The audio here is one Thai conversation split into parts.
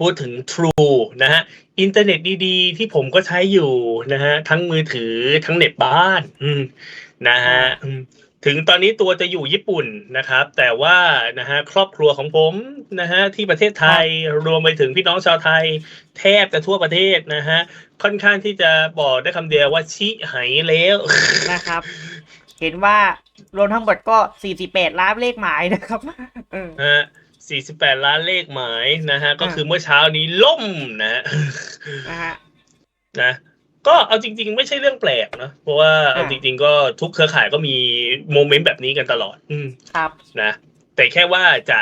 พูดถึง True นะฮะอินเทอร์เน็ตดีๆ ที่ผมก็ใช้อยู่นะฮะทั้งมือถือทั้งเน็ตบ้านอืมนะฮะอืมถึงตอนนี้ตัวจะอยู่ญี่ปุ่นนะครับ แต่ว่านะฮะครอบครัวของผมนะฮะที่ประเทศไทยรวมไปถึงพี่น้องชาวไทย แทบจะทั่วประเทศนะฮะค่อนข้างที่จะบอกได้คำเดียวว่าชิหายแล้วนะครับ เห็นว่ารวมทั้งหมดก็ 48 ล้านเลขหมายนะครับเออนะฮะ 48 ล้านเลขหมายนะฮะ ก็อ่าคือเมื่อเช้านี้ล่มนะฮะนะฮะนะก็เอาจริง ๆ ไม่ใช่เรื่องแปลกเนอะเพราะว่าเอาจริง ๆ ก็ทุกเครือข่ายก็มีโมเมนต์แบบนี้กันตลอด อืมครับนะแต่แค่ว่าจะ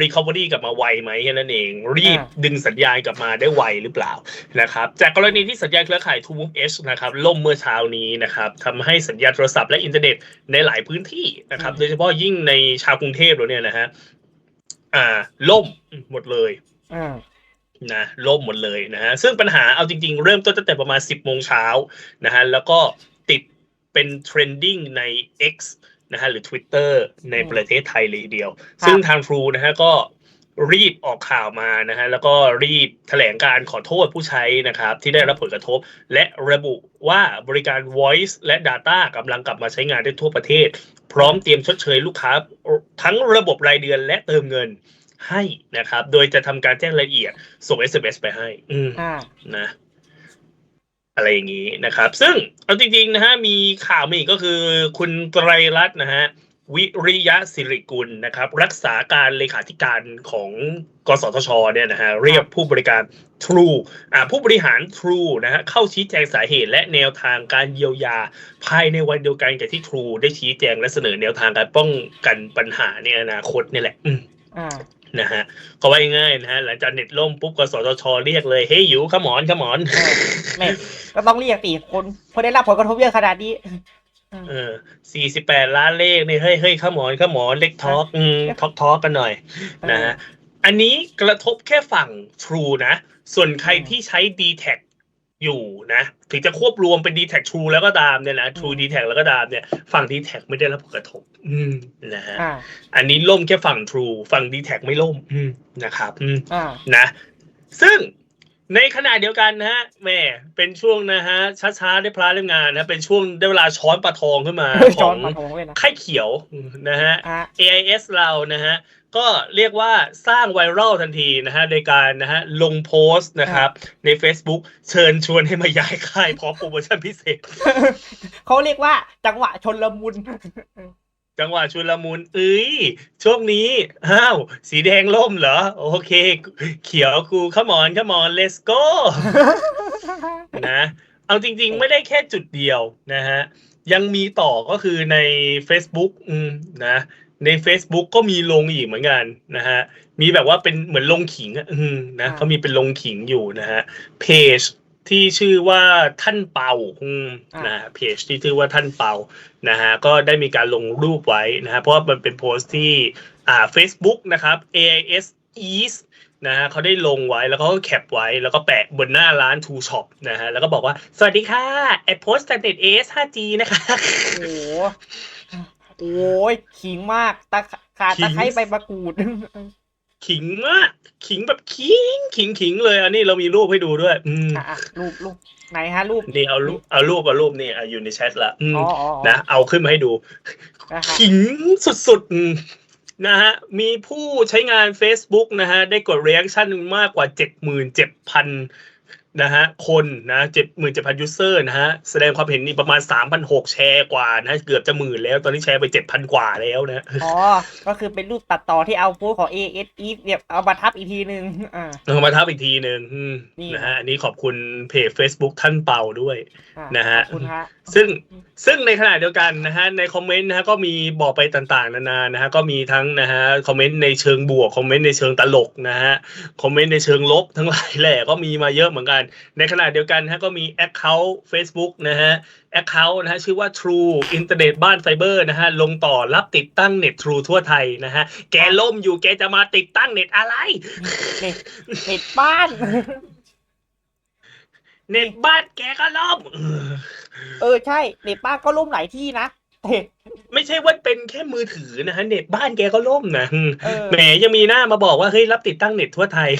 recovery กลับมาไวไหมแค่นั้นเอง รีบอ่าดึงสัญญาณกลับมาได้ไวหรือเปล่านะครับ จากกรณีที่สัญญาณเครือข่าย t o Move H นะครับล่มเมื่อเช้านี้นะครับทำให้สัญญาณโทรศัพท์และอินเทอร์เน็ตในหลายพื้นที่นะครับ โดยเฉพาะยิ่งในชาวกรุงเทพเราเนี่ยนะฮะ อ่า ล่มหมดเลยอืมนะล่มหมดเลยนะฮะซึ่งปัญหาเอาจริง ๆ เริ่มต้นตั้งแต่ประมาณ 10โมงเช้านะฮะแล้วก็ติดเป็นเทรนดิ้งใน X นะฮะหรือ Twitter ในประเทศไทยเลยทีเดียว ซึ่งทาง True นะฮะก็ รีบออกข่าวมานะฮะแล้วก็รีบแถลงการขอโทษผู้ใช้นะครับ ที่ได้รับผลกระทบ และระบุว่าบริการ Voice และ Data กำลังกลับมาใช้งานได้ทั่วประเทศ พร้อมเตรียมชดเชยลูกค้า ทั้งระบบรายเดือนและเติมเงินให้นะครับ โดยจะทำการแจ้งรายละเอียด ส่ง SMS ไปให้ อืมอ่านะอะไรอย่างนี้นะครับ ซึ่งเอาจริงๆนะฮะมีข่าวมาอีกก็คือคุณไตรรัตน์นะฮะ วิริยะสิริกุลนะครับ รักษาการเลขาธิการของกสทชเนี่ยนะฮะเรียกผู้บริการ True อ่าผู้บริหาร True นะฮะเข้าชี้แจงสาเหตุและแนวทางการเยียวยา ภายในวันเดียวกันกับที่ True ได้ชี้แจงและเสนอแนวทางการป้องกันปัญหาในอนาคตเนี่ยแหละอืมอ่านะฮะก็ว่าง่ายๆนะฮะหลังจากเน็ตล่มปุ๊บกสทชเรียกเลยเฮ้ยอยู่ขมอนขมอนเออแม่ก็ต้องเรียกสิคนพอได้รับผลกระทบเยอะขนาดนี้ เออสี่สิบแปดล้านเลขนี่เฮ้ยเฮ้ยขมอนขมอนเล็กทอล์กอืมทอล์กทอล์กกันหน่อยนะฮะอันนี้กระทบแค่ฝั่ง True นะ ส่วนใครที่ใช้ d t แทอยู่นะ ถึงจะควบรวมเป็น d t แท True แล้วก็ตามเนี่ยนะ True d t แทแล้วก็ตามเนี่ย ฝั่ง d t แทไม่ได้รับผลกระทบอืมนะฮะอ่าอันนี้ล่มแค่ฝั่ง True ฝั่ง d t แทไม่ล่มอืมนะครับอืมอ่านะ ซึ่ง ในขณะเดียวกันนะฮะแหม่เป็นช่วงนะฮะช้าๆได้พลาเรื่องงานนะ เป็นช่วงได้เวลาช้อนปลาทองขึ้นมาจขออนงมาทงเลยนะไข่เขียวนะฮะ อ่า AIS เรานะฮะ ก็เรียกว่าสร้างไวรัลทันทีนะฮะในการนะฮะลงโพสต์นะครับ ใน Facebook เชิญชวนให้มาย้ายค่ายพร้อมโปรโมชั่นพิเศษ เขาเรียกว่าจังหวะชนละมุน จังหวะชุลมุนเอ้ยช่วงนี้อ้าวสีแดงล่มเหรอ โอเค เขียวกูขมอนขมอน let's go นะเอาจริง ๆ ไม่ได้แค่จุดเดียวนะฮะ ยังมีต่อก็คือใน Facebook อืมนะใน Facebook ก็มีลงอีกเหมือนกันนะฮะ มีแบบว่าเป็นเหมือนลงขิงอะอืมนะอ่าเขามีเป็นลงขิงอยู่นะฮะเพจ ที่ชื่อว่าท่านเปาอืมนะฮะเพจที่ชื่อว่าท่านเปานะฮะก็ได้มีการลงรูปไว้นะฮะเพราะว่ามันเป็นโพสต์ที่อ่า Facebook นะครับ AIS East นะฮะเขาได้ลงไว้แล้วเขาก็แคปไว้แล้วก็แปะบนหน้าร้าน Two Shop นะฮะแล้วก็บอกว่า สวัสดีค่ะแอดโพสต์เน็ต AS 5G นะคะโอ้โหโอ้ยขิงมากตะขาตะไคร้ใบมะกรูดขิงมาก ขิงแบบขิงขิงขิงเลยอันนี้เรามีรูปให้ดูด้วย อืมอะอะรูปรูปไหนฮะรูปนี่เอารูปเอารูปเอารูปนี่อะอยู่ในแชทละอืมอ๋ออ๋อนะเอาขึ้นมาให้ดูนะฮะขิงสุดๆอืมนะฮะมีผู้ใช้งาน Facebook นะฮะได้กด reaction มากกว่า 77,000 นะฮะคนนะ77,000 user นะฮะแสดงความเห็นนี่ประมาณ3,600แชร์กว่านะเกือบจะหมื่นแล้วตอนนี้แชร์ไป7,000กว่าแล้วนะอ๋อ ก็คือเป็นรูปตัดต่อที่เอาโพสต์ของ AS e เนี่ยเอามาทับอีกทีนึงอ่าเอามาทับอีกทีหนึ่งอืมนี่นะฮะอันนี้ขอบคุณเพจ Facebook ท่านเปาด้วยอ่านะฮะขอบคุณฮะซึ่งซึ่งในขณะเดียวกันนะฮะในคอมเมนต์นะฮะก็มีบอกไปต่างๆ นานานะฮะก็มีทั้งนะฮะคอมเมนต์ในเชิงบวกคอมเมนต์ในเชิงตลกนะฮะคอมเมนต์ในเชิงลบทั้งหลายแหละก็มีมาเยอะเหมือนกันในขณะเดียวกันนะฮะก็มีแอคเคาท์ Facebook นะฮะแอคเคาท์นะฮะชื่อว่า True อินเทอร์เน็ตบ้านไฟเบอร์นะฮะลงต่อรับติดตั้งเน็ต True ทั่วไทยนะฮะแกล่มอยู่แกจะมาติดตั้งเน็ตอะไร เน็ตเน็ตบ้าน เน็ตบ้านแกก็ล่มเออใช่ เน็ตบ้านก็ล่มหลายที่นะเออ ไม่ใช่ว่าเป็นแค่มือถือนะฮะเน็ตบ้านแกก็ล่มนะเออแหมยังมีหน้ามาบอกว่าเฮ้ยรับติดตั้งเน็ตทั่วไทย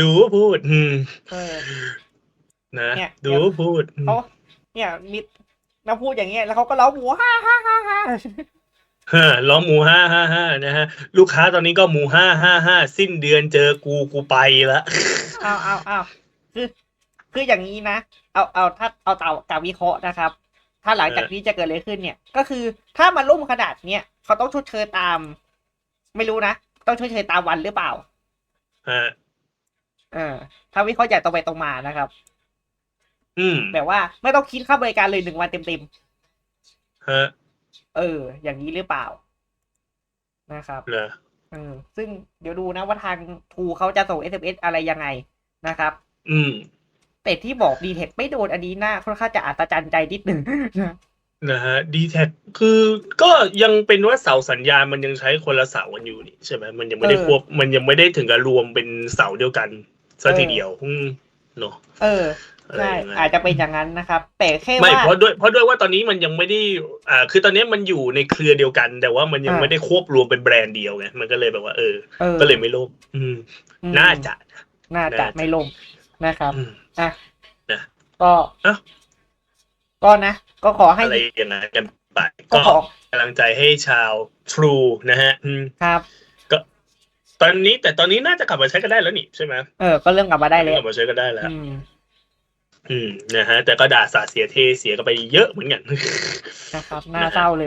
ดูพูดอืมเออนะเนี่ยดูพูดอืมเขาเนี่ยมีเราพูดอย่างเงี้ยแล้วเขาก็ร้องหมูฮ่าฮ่าฮ่าฮ่าฮะล้อหมูห้าห้าห้านะฮะ ลูกค้าตอนนี้ก็หมูห้าห้าห้าสิ้นเดือนเจอกูกูไปละเอาเอาเอาคือ คืออย่างนี้นะ เอาเอาถ้าเอาเต่ากับวิเคราะห์นะครับ ถ้าหลังจากนี้จะเกิดอะไรขึ้นเนี่ย ก็คือถ้ามันล่มขนาดเนี้ยเขาต้องชดเชยตาม ไม่รู้นะ ต้องชดเชยตามวันหรือเปล่าฮะเออถ้าวิเคราะห์อย่างตรงไปตรงมานะครับ อืมแบบว่าไม่ต้องคิดค่าบริการเลยหนึ่งวันเต็มฮะๆเออ อย่างนี้หรือเปล่า นะครับเหรอเออซึ่งเดี๋ยวดูนะว่าทางทูเขาจะส่ง SMS อะไรยังไงนะครับ อืม แต่ที่บอกดีเทคไม่โดนอันนี้น่าค่อนข้างจะอัศจรรย์ใจนิดหนึ่งนะนะฮะดีแท็คือก็ยังเป็นว่าเสาสัญญาณมันยังใช้คนละเสากันอยู่นี่ใช่ไหมมันยังไม่ได้เออควบมันยังไม่ได้ถึงกับรวมเป็นเสาเดียวกันซะเออทีเดียวอืมเนาะเอออะไรใช่อย่างนั้นอาจจะเป็นอย่างนั้นนะครับ แต่แค่ไม่ว่าเพราะด้วยเพราะด้วยว่าตอนนี้มันยังไม่ได้อ่าคือตอนนี้มันอยู่ในเครือเดียวกัน แต่ว่ามันยังอ่าไม่ได้ควบรวมเป็นแบรนด์เดียวไงมันก็เลยแบบว่าเออเออก็เลยไม่โลภอืมอืมน่าจะน่าจะน่าจะไม่ล่ม นะครับอืมอะนะก็เอ้าก็นะ ก็ขอให้อะไรอย่างนั้นกันไปก็ก็ขอกำลังใจให้ชาว True นะฮะอืมครับตอนนี้แต่ตอนนี้น่าจะกลับมาใช้กันได้แล้วนี่ใช่ไหมเออก็เริ่มกลับมาได้แล้วกลับมาใช้กันได้แล้วอืมอืมนะฮะแต่ก็ด่าสาดเสียเทเสียกันไปเยอะเหมือนกันนะครับน่าเศร้าเลย